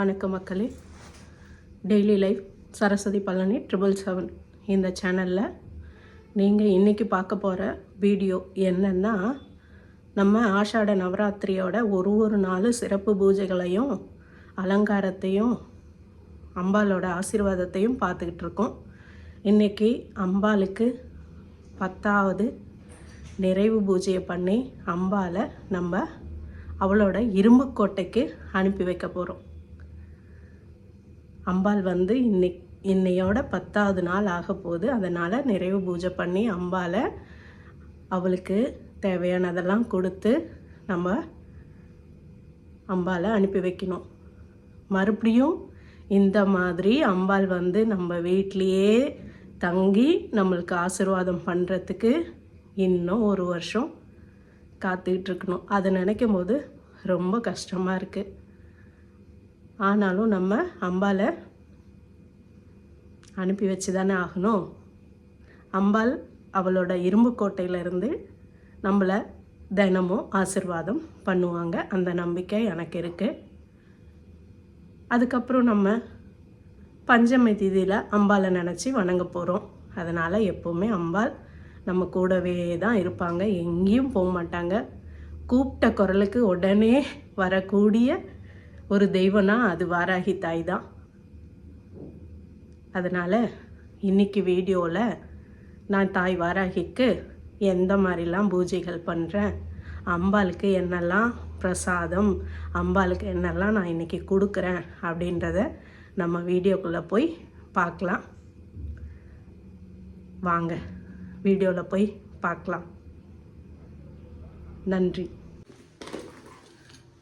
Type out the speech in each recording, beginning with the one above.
வணக்க மக்களே. Daily life Saraswathi Palani triple seven இந்த சேனலில் நீங்கள் இன்றைக்கி பார்க்க போகிற வீடியோ என்னென்னா நம்ம ஆஷாட நவராத்திரியோட ஒரு ஒரு நாள் சிறப்பு பூஜைகளையும் அலங்காரத்தையும் அம்பாலோட ஆசீர்வாதத்தையும் பார்த்துக்கிட்டு இருக்கோம். இன்றைக்கி அம்பாளுக்கு பத்தாவது நிறைவு பூஜையை பண்ணி அம்பாவை நம்ம அவளோட இரும்பு கோட்டைக்கு அனுப்பி வைக்க போகிறோம் அம்பாள் வந்து இன்னை இன்னையோட பத்தாவது நாள் ஆக போகுது அதனால் நிறைவு பூஜை பண்ணி அம்பாவை அவளுக்கு தேவையானதெல்லாம் கொடுத்து நம்ம அம்பாவை அனுப்பி வைக்கணும். மறுபடியும் இந்த மாதிரி அம்பாள் வந்து நம்ம வீட்லேயே தங்கி நம்மளுக்கு ஆசீர்வாதம் பண்ணுறதுக்கு இன்னும் ஒரு வருஷம் காத்துக்கிட்டு இருக்கணும். அதை நினைக்கும் போது ரொம்ப கஷ்டமாக இருக்குது ஆனாலும் நம்ம அம்பாலை அனுப்பி வச்சு தானே ஆகணும். அம்பாள் அவளோட இரும்பு கோட்டையிலேருந்து நம்மளை தினமும் ஆசிர்வாதம் பண்ணுவாங்க. அந்த நம்பிக்கை எனக்கு இருக்குது அதுக்கப்புறம் நம்ம பஞ்சமி திதியில் அம்பாலை நினச்சி வணங்க போகிறோம் அதனால் எப்போவுமே அம்பாள் நம்ம கூடவே தான் இருப்பாங்க. எங்கேயும் போக மாட்டாங்க. கூப்பிட்ட குரலுக்கு உடனே வரக்கூடிய ஒரு தெய்வம்னா அது வாராகி தாய் தான். அதனால் இன்றைக்கி வீடியோவில் நான் தாய் வாராகிக்கு எந்த மாதிரிலாம் பூஜைகள் பண்ணுறேன் அம்பாளுக்கு என்னெல்லாம் பிரசாதம் அம்பாளுக்கு என்னெல்லாம் நான் இன்றைக்கி கொடுக்குறேன் அப்படின்றத நம்ம வீடியோக்குள்ளே போய் பார்க்கலாம். வாங்க வீடியோவில் போய் பார்க்கலாம். நன்றி.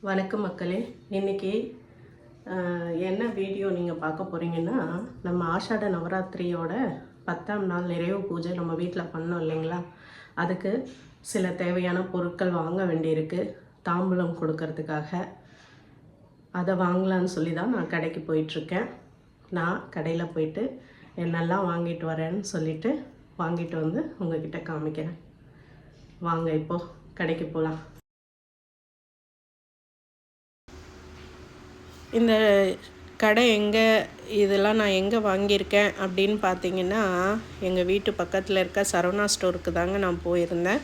வணக்கம் மக்களே. இன்றைக்கி என்ன வீடியோ நீங்கள் பார்க்க போகிறீங்கன்னா நம்ம ஆஷாட நவராத்திரியோட பத்தாம் நாள் நிறைவு பூஜை நம்ம வீட்டில் பண்ணோம் இல்லைங்களா? அதுக்கு சில தேவையான பொருட்கள் வாங்க வேண்டியிருக்கு. தாம்பூலம் கொடுக்கறதுக்காக. அதை வாங்கலான்னு சொல்லி தான் நான் கடைக்கு போயிட்டுருக்கேன். நான் கடையில் போயிட்டு என்னெல்லாம் வாங்கிட்டு வரேன்னு சொல்லிவிட்டு வாங்கிட்டு வந்து உங்ககிட்ட காமிக்கிறேன். வாங்க இப்போ கடைக்கு போகலாம் இந்த கடை எங்கே இதெல்லாம் நான் எங்கே வாங்கியிருக்கேன் அப்படின்னு பார்த்தீங்கன்னா எங்கள் வீட்டு பக்கத்தில் இருக்க சரவணா ஸ்டோருக்கு தாங்க நான் போயிருந்தேன்.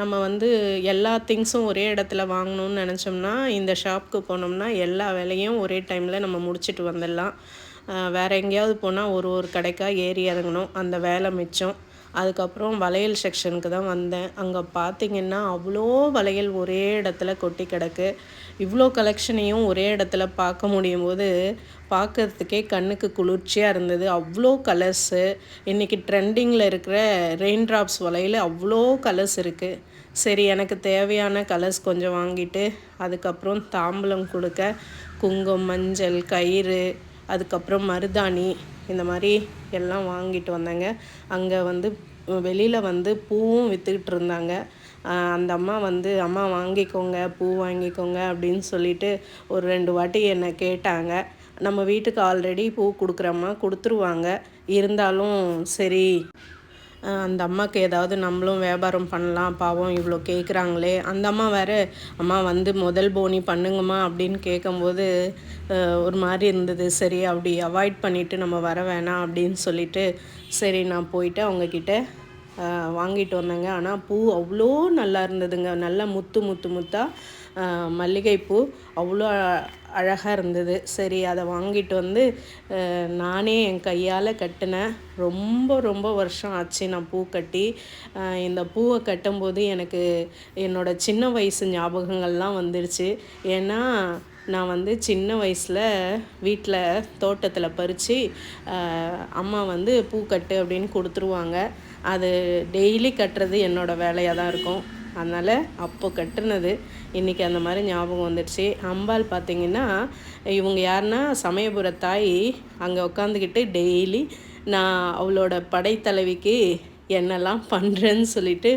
நம்ம வந்து எல்லா திங்ஸும் ஒரே இடத்துல வாங்கணும்னு நினச்சோம்னா இந்த ஷாப்புக்கு போனோம்னா எல்லா வேலையும் ஒரே டைமில் நம்ம முடிச்சிட்டு வந்துடலாம். வேறு எங்கேயாவது போனால் ஒரு ஒரு கடைக்காக ஏறி இறங்கணும். அந்த வேலை மிச்சம். அதுக்கப்புறம் வளையல் செக்ஷனுக்கு தான் வந்தேன். அங்கே பார்த்தீங்கன்னா அவ்வளோ வளையல் ஒரே இடத்துல கொட்டி கிடக்கு. இவ்வளோ கலெக்ஷனையும் ஒரே இடத்துல பார்க்க முடியும் போது பார்க்கறதுக்கே கண்ணுக்கு குளிர்ச்சியாக இருந்தது. அவ்வளோ கலர்ஸு இன்றைக்கி ட்ரெண்டிங்கில் இருக்கிற ரெயின் ட்ராப்ஸ் வளையல் அவ்வளோ கலர்ஸ் இருக்குது சரி எனக்கு தேவையான கலர்ஸ் கொஞ்சம் வாங்கிட்டு அதுக்கப்புறம் தாம்பூலம் கொடுக்க குங்குமம் மஞ்சள் கயிறு அதுக்கப்புறம் மருதாணி இந்த மாதிரி எல்லாம் வாங்கிட்டு வந்தேங்க. அங்கே வந்து வெளியில் வந்து பூவும் விற்றுக்கிட்டு இருந்தாங்க. அந்த அம்மா வந்து அம்மா வாங்கிக்கோங்க பூ வாங்கிக்கோங்க அப்படின்னு சொல்லிட்டு ஒரு ரெண்டு வாட்டி என்னை கேட்டாங்க. நம்ம வீட்டுக்கு ஆல்ரெடி பூ கொடுக்குறம்மா கொடுத்துருவாங்க. இருந்தாலும் சரி அந்த அம்மாவுக்கு ஏதாவது நம்மளும் வியாபாரம் பண்ணலாம் பாவம் இவ்வளோ கேட்குறாங்களே அந்த அம்மா வேறு அம்மா வந்து முதல் போனி பண்ணுங்கம்மா அப்படின்னு கேட்கும்போது ஒரு மாதிரி இருந்தது. சரி அப்படி அவாய்ட் பண்ணிவிட்டு நம்ம வர வேணாம் அப்படின்னு சொல்லிட்டு சரி நான் போயிட்டு அவங்கக்கிட்ட வாங்கிட்டு வந்தேங்க. ஆனால் பூ அவ்வளோ நல்லா இருந்ததுங்க. நல்லா முத்து முத்து முத்தாக மல்லிகைப்பூ அவ்வளோ அழகாக இருந்தது. சரி அதை வாங்கிட்டு வந்து நானே என் கையால் கட்டினேன் ரொம்ப ரொம்ப வருஷம் ஆச்சு நான் பூ கட்டி. இந்த பூவை கட்டும்போது எனக்கு என்னோடய சின்ன வயசு ஞாபகங்கள்லாம் வந்துடுச்சு ஏன்னா நான் வந்து சின்ன வயசில் வீட்டில் தோட்டத்தில் பறித்து அம்மா வந்து பூ கட்டு அப்படின்னு கொடுத்துருவாங்க. அது டெய்லி கட்டுறது என்னோடய வேலையாக தான் இருக்கும். அதனால் அப்போ கட்டுனது. இன்றைக்கி அந்த மாதிரி ஞாபகம் வந்துடுச்சு. அம்பாள் பார்த்தீங்கன்னா இவங்க யாருன்னா சமயபுர தாய் அங்கே உட்காந்துக்கிட்டு டெய்லி நான் அவளோட படைத்தலைவிக்கு என்னெல்லாம் பண்ணுறேன்னு சொல்லிட்டு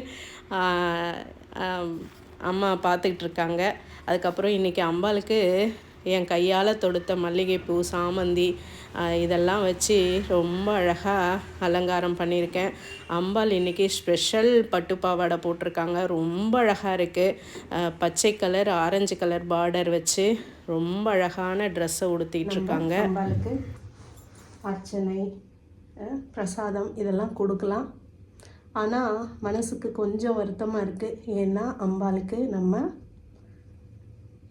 அம்மா பார்த்துக்கிட்டு இருக்காங்க. அதுக்கப்புறம் இன்றைக்கி அம்பாளுக்கு என் கையால் தொடுத்த மல்லிகைப்பூ சாமந்தி இதெல்லாம் வச்சு ரொம்ப அழகாக அலங்காரம் பண்ணியிருக்கேன். அம்பாள் இன்றைக்கி ஸ்பெஷல் பட்டு பாவாடை போட்டிருக்காங்க. ரொம்ப அழகாக இருக்குது பச்சை கலர் ஆரஞ்சு கலர் பார்டர் வச்சு ரொம்ப அழகான ட்ரெஸ்ஸை உடுத்திட்டு இருக்காங்க. அம்பாளுக்கு அர்ச்சனை பிரசாதம் இதெல்லாம் கொடுக்கலாம். ஆனால் மனசுக்கு கொஞ்சம் வருத்தமாக இருக்குது ஏன்னா அம்பாளுக்கு நம்ம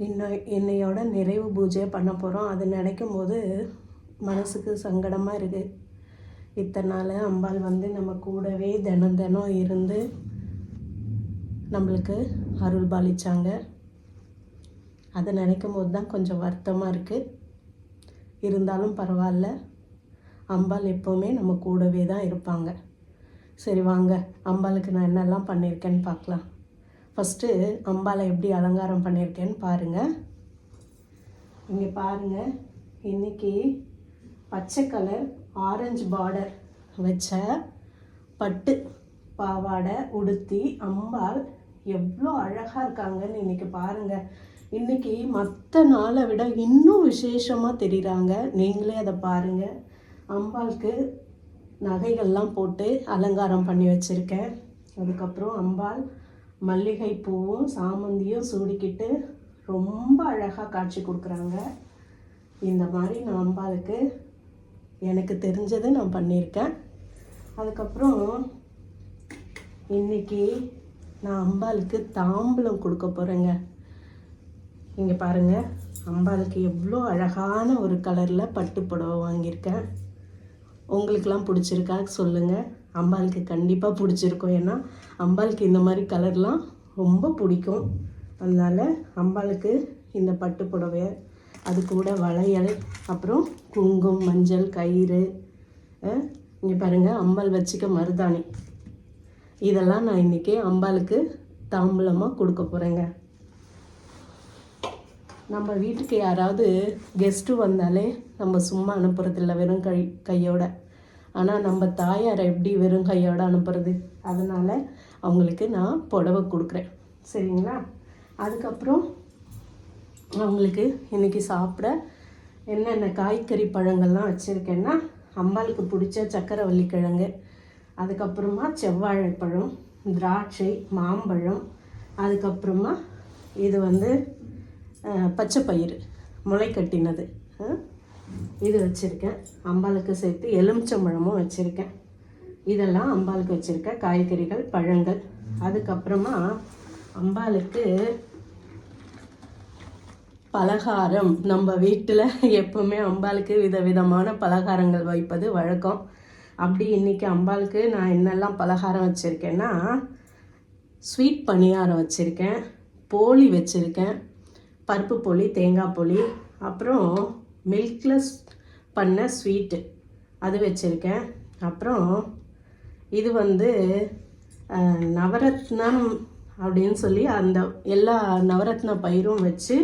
இன்னும் இன்னையோட நிறைவு பூஜை பண்ண போகிறோம் அது நினைக்கும் போது மனசுக்கு சங்கடமாக இருக்குது இத்தனை நாள் அம்பாள் வந்து நம்ம கூடவே தினம் தினம் இருந்து நம்மளுக்கு அருள் பாலிச்சாங்க. அதை நினைக்கும் போது தான் கொஞ்சம் வருத்தமாக இருக்குது இருந்தாலும் பரவாயில்ல. அம்பாள் எப்போவுமே நம்ம கூடவே தான் இருப்பாங்க. சரி வாங்க. அம்பாளுக்கு நான் என்னெல்லாம் பண்ணியிருக்கேன்னு பார்க்கலாம். ஃபஸ்ட்டு அம்பாளை எப்படி அலங்காரம் பண்ணியிருக்கேன்னு பாருங்கள் இங்கே பாருங்கள் இன்னைக்கு பச்சை கலர் ஆரஞ்சு பார்டர் வச்ச பட்டு பாவாடை உடுத்தி அம்பாள் எவ்வளோ அழகாக இருக்காங்கன்னு இன்றைக்கி பாருங்கள் இன்னைக்கு மற்ற நாளை விட இன்னும் விசேஷமாக தெரிகிறாங்க நீங்களே அதை பாருங்கள் அம்பாளுக்கு நகைகள்லாம் போட்டு அலங்காரம் பண்ணி வச்சுருக்கேன். அதுக்கப்புறம் அம்பாள் மல்லிகை பூவும் சாமந்தியும் சூடிக்கிட்டு ரொம்ப அழகாக காட்சி கொடுக்குறாங்க. இந்த மாதிரி நான் அம்பாளுக்கு எனக்கு தெரிஞ்சதை நான் பண்ணியிருக்கேன். அதுக்கப்புறம் இன்றைக்கி நான் அம்பாளுக்கு தாம்பூலம் கொடுக்க போகிறேங்க இங்கே பாருங்கள் அம்பாளுக்கு எவ்வளோ அழகான ஒரு கலரில் பட்டு புடவை வாங்கியிருக்கேன். உங்களுக்கெல்லாம் பிடிச்சிருக்கா? சொல்லுங்கள் அம்பாளுக்கு கண்டிப்பாக பிடிச்சிருக்கும். ஏன்னா அம்பாளுக்கு இந்த மாதிரி கலர்லாம் ரொம்ப பிடிக்கும். அதனால் அம்பாளுக்கு இந்த பட்டு புடவையை அது கூட வளையல் அப்புறம் குங்குமம் மஞ்சள் கயிறு இங்கே பாருங்கள் அம்பாள் வச்சுக்க மருதாணி. இதெல்லாம் நான் இன்றைக்கி அம்பாளுக்கு தாம்பூலமாக கொடுக்க போகிறேங்க நம்ம வீட்டுக்கு யாராவது கெஸ்ட்டு வந்தாலே நம்ம சும்மா அனுப்புறதில்ல வெறும் கை கையோட. ஆனால் நம்ம தாயாரை எப்படி வெறும் கையோட அனுப்புறது? அதனால் அவங்களுக்கு நான் புடவை கொடுக்குறேன். சரிங்களா? அதுக்கப்புறம் அவங்களுக்கு இன்றைக்கி சாப்பிட என்னென்ன காய்கறி பழங்கள்லாம் வச்சுருக்கேன்னா அம்பாளுக்கு பிடிச்ச சக்கரவள்ளி கிழங்கு அதுக்கப்புறமா செவ்வாழைப்பழம் திராட்சை மாம்பழம் அதுக்கப்புறமா இது வந்து பச்சை பயிறு முளை கட்டினது. இது வச்சுருக்கேன். அம்பாளுக்கு சேர்த்து எலுமிச்சம்பழமும் வச்சுருக்கேன். இதெல்லாம் அம்பாளுக்கு வச்சுருக்க காய்கறிகள் பழங்கள். அதுக்கப்புறமா அம்பாளுக்கு பலகாரம். நம்ம வீட்டில் எப்பவுமே அம்பாளுக்கு விதவிதமான பலகாரங்கள் வைப்பது வழக்கம். அப்படி இன்றைக்கி அம்பாளுக்கு நான் என்னெல்லாம் பலகாரம் வச்சுருக்கேன்னா ஸ்வீட் பணியாரம் வச்சுருக்கேன் போளி வச்சுருக்கேன் பருப்பு போலி தேங்காய் போலி அப்புறம் மில்கில் பண்ண ஸ்வீட்டு அது வச்சுருக்கேன். அப்புறம் இது வந்து நவரத்னம் அப்படின்னு சொல்லி அந்த எல்லா நவரத்ன பயிரும் வச்சு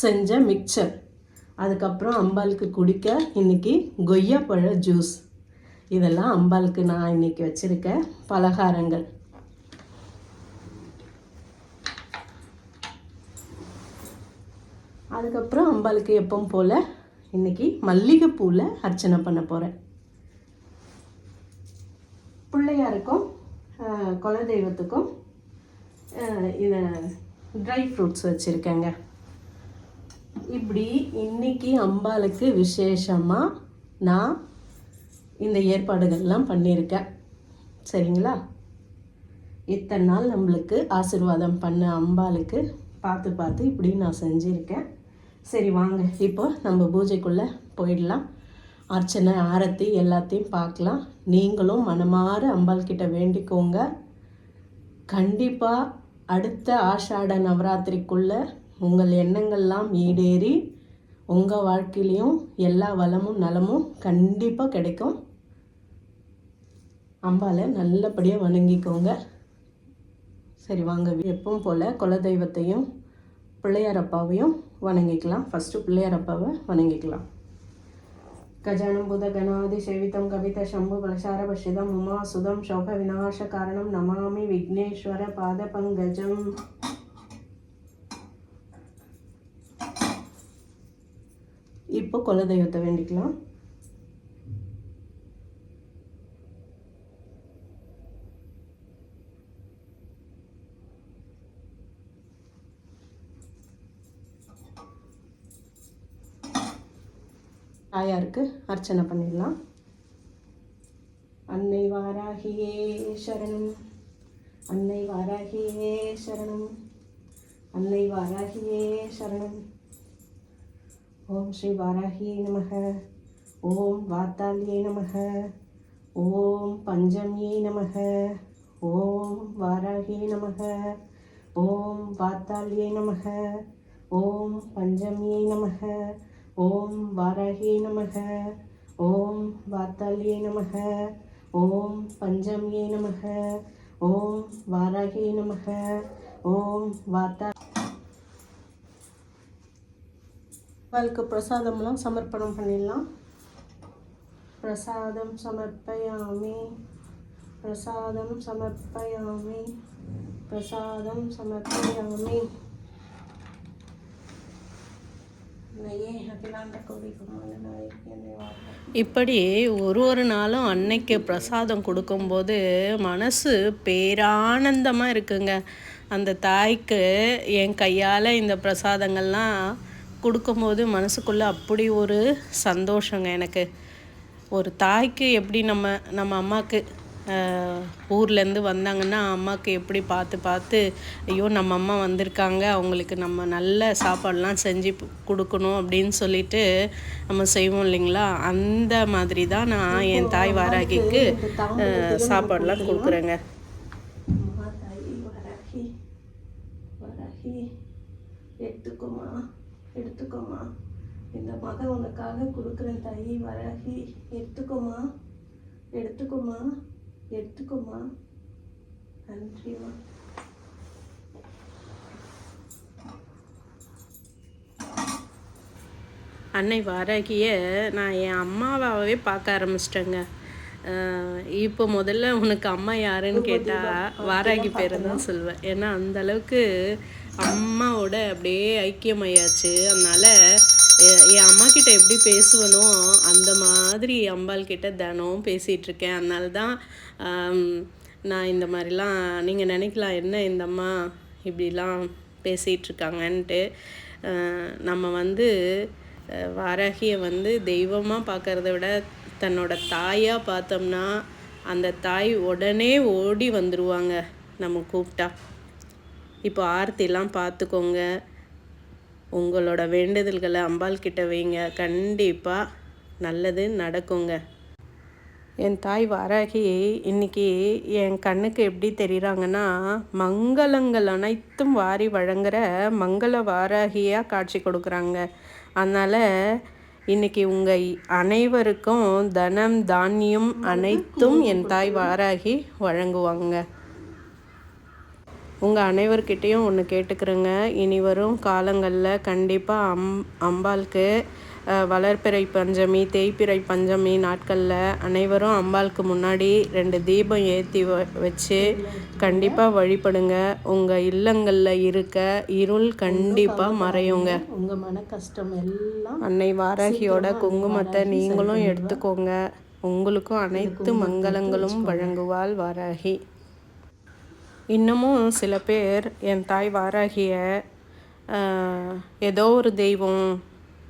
செஞ்ச மிக்சர் அதுக்கப்புறம் அம்பாளுக்கு குடிக்க இன்னைக்கு கொய்யாப்பழ ஜூஸ் இதெல்லாம் அம்பாளுக்கு நான் இன்னைக்கு வச்சுருக்க பலகாரங்கள். அதுக்கப்புறம் அம்பாளுக்கு எப்பவும் போல் இன்னைக்கு மல்லிகைப்பூவில் அர்ச்சனை பண்ண போகிறேன் பிள்ளையாருக்கும் குலதெய்வத்துக்கும் இதை ட்ரை ஃப்ரூட்ஸ் வச்சுருக்கேங்க. இப்படி இன்னைக்கு அம்பாளுக்கு விசேஷமாக நான் இந்த ஏற்பாடுகள்லாம் பண்ணியிருக்கேன். சரிங்களா? இத்தனை நாள் நம்மளுக்கு ஆசீர்வாதம் பண்ண அம்பாளுக்கு பார்த்து பார்த்து இப்படி நான் செஞ்சுருக்கேன். சரி வாங்க. இப்போ நம்ம பூஜைக்குள்ளே போயிடலாம். அர்ச்சனை ஆரத்தி எல்லாத்தையும் பார்க்கலாம். நீங்களும் மனமாற அம்பாள் கிட்ட வேண்டிக்கோங்க. கண்டிப்பாக அடுத்த ஆஷாட நவராத்திரிக்குள்ளே உங்கள் எண்ணங்கள்லாம் ஈடேறி உங்கள் வாழ்க்கையிலையும் எல்லா வளமும் நலமும் கண்டிப்பாக கிடைக்கும். அம்பாவை நல்லபடியாக வணங்கிக்கோங்க. சரி வாங்க. எப்பவும் போல் குலதெய்வத்தையும் பிள்ளையாரப்பாவையும் வணங்கிக்கலாம். ஃபஸ்ட்டு பிள்ளையாரப்பாவை வணங்கிக்கலாம். கஜானம் புத கணாதி சேவிதம் கவித சம்பு பலசார பஷிதம் உமா சுதம் சோக விநாச காரணம் நமாமி விக்னேஸ்வர பாத பங்கஜம் இப்போ குலதெய்வத்தை வேண்டிக்கலாம். தாயாருக்கு அர்ச்சனை பண்ணிடலாம். அன்னை வாராகியே சரணம். அன்னை வாராகியே சரணம். அன்னை வாராகியே சரணம். ஓம் ஸ்ரீ வாராகியே நமக ஓம் வாத்தாலியே நமக ஓம் பஞ்சமியே நமக ஓம் வாராகியே நமக ஓம் வாத்தாலியே நமக ஓம் பஞ்சமியே நமக ஓம் வாராகியே நமக ஓம் வாத்தாலியே நமக ஓம் பஞ்சமியே நமக ஓம் வாராகியே நமக ஓம் வாத்தா அவளுக்கு பிரசாதம்லாம் சமர்ப்பணம் பண்ணிடலாம். பிரசாதம் சமர்ப்பயாமி பிரசாதம் சமர்ப்பயாமி பிரசாதம் சமர்ப்பயாமி. இப்படி ஒரு ஒரு நாளும் அன்னைக்கு பிரசாதம் கொடுக்கும்போது மனசு பேரானந்தமாக இருக்குங்க. அந்த தாய்க்கு என் கையால் இந்த பிரசாதங்கள்லாம் கொடுக்கும்போது மனசுக்குள்ளே அப்படி ஒரு சந்தோஷங்க எனக்கு. ஒரு தாய்க்கு எப்படி நம்ம நம்ம அம்மாவுக்கு ஊர்லேருந்து வந்தாங்கன்னா அம்மாவுக்கு எப்படி பார்த்து பார்த்து ஐயோ நம்ம அம்மா வந்திருக்காங்க அவங்களுக்கு நம்ம நல்ல சாப்பாடெலாம் செஞ்சு கொடுக்கணும் அப்படின்னு சொல்லிட்டு நம்ம செய்வோம் இல்லைங்களா? அந்த மாதிரி தான் நான் என் தாய் வாராகிக்கு சாப்பாடெலாம் கொடுக்குறேங்க. எடுத்துக்கோமா. எடுத்துக்கோமா. இந்த மகன் உனக்காக கொடுக்குறேன் தாயி வராகி எடுத்துக்கோமா. எடுத்துக்கோமா. எடுத்துக்கோமா. நன்றிம்மா. அன்னை வாராகிய நான் என் அம்மாவாகவே பார்க்க ஆரம்பிச்சிட்டேங்க. இப்போ முதல்ல உனக்கு அம்மா யாருன்னு கேட்டால் வாராகி பேர் தான் சொல்லுவேன். ஏன்னா அந்த அளவுக்கு அம்மாவோட அப்படியே ஐக்கியமாயாச்சு. அதனால் என் அம்மா கிட்ட எப்படி பேசுவனோ அந்த மாதிரி அம்பாள் கிட்ட தினம் பேசிகிட்ருக்கேன் அதனால தான் நான் இந்த மாதிரிலாம் நீங்கள் நினைக்கலாம் என்ன இந்த அம்மா இப்படிலாம் பேசிகிட்ருக்காங்கன்ட்டு நம்ம வந்து வாராகியை வந்து தெய்வமாக பார்க்குறத விட தன்னோட தாயாக பார்த்தோம்னா அந்த தாய் உடனே ஓடி வந்துடுவாங்க நம்ம கூப்பிட்டா. இப்போ ஆர்த்திலாம் பார்த்துக்கோங்க. உங்களோட வேண்டுதல்களை அம்பாள் கிட்ட வைங்க. கண்டிப்பாக நல்லது நடக்குங்க. என் தாய் வாராகி இன்னைக்கு என் கண்ணுக்கு எப்படி தெரிகிறாங்கன்னா மங்களங்கள் அனைத்தும் வாரி வழங்குற மங்கள வாராகியாக காட்சி கொடுக்குறாங்க. அதனால் இன்னைக்கு உங்கள் அனைவருக்கும் தனம் தானியம் அனைத்தும் என் தாய் வாராகி வழங்குவாங்க. உங்கள் அனைவர்கிட்டேயும் ஒன்று கேட்டுக்கிறேங்க. இனி வரும் காலங்களில் கண்டிப்பாக அம் அம்பாளுக்கு வளர்ப்பிறை பஞ்சமி தேய்ப்பிறை பஞ்சமி நாட்களில் அனைவரும் அம்பாளுக்கு முன்னாடி ரெண்டு தீபம் ஏற்றி வச்சு கண்டிப்பாக வழிபடுங்க. உங்கள் இல்லங்களில் இருக்க இருள் கண்டிப்பாக மறையுங்க. உங்கள் மன கஷ்டம் எல்லாம் அன்னை வாராகியோட குங்குமத்தை நீங்களும் எடுத்துக்கோங்க. உங்களுக்கும் அனைத்து மங்களங்களும் வழங்குவாள் வாராகி. இன்னமும் சில பேர் என் தாய் வாராகிய ஏதோ ஒரு தெய்வம்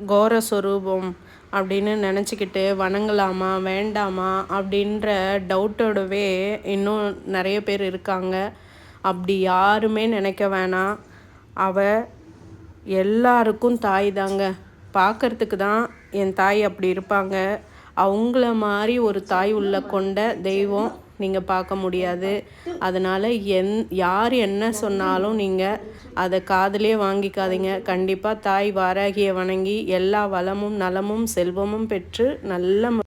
கோரஸ்வரூபம் அப்படின்னு நினச்சிக்கிட்டு வணங்கலாமா வேண்டாமா அப்படின்ற டவுட்டோடவே இன்னும் நிறைய பேர் இருக்காங்க. அப்படி யாருமே நினைக்க வேணாம். அவ எல்லாருக்கும் தாய் தாங்க. பார்க்கறதுக்கு தான் என் தாய் அப்படி இருப்பாங்க. அவங்கள மாதிரி ஒரு தாய் உள்ள கொண்ட தெய்வம் நீங்கள் பார்க்க முடியாது. அதனால் என் யார் என்ன சொன்னாலும் நீங்கள் அதை காதலே வாங்கிக்காதீங்க. கண்டிப்பாக தாய் வாராகியை வணங்கி எல்லா வளமும் நலமும் செல்வமும் பெற்று நல்ல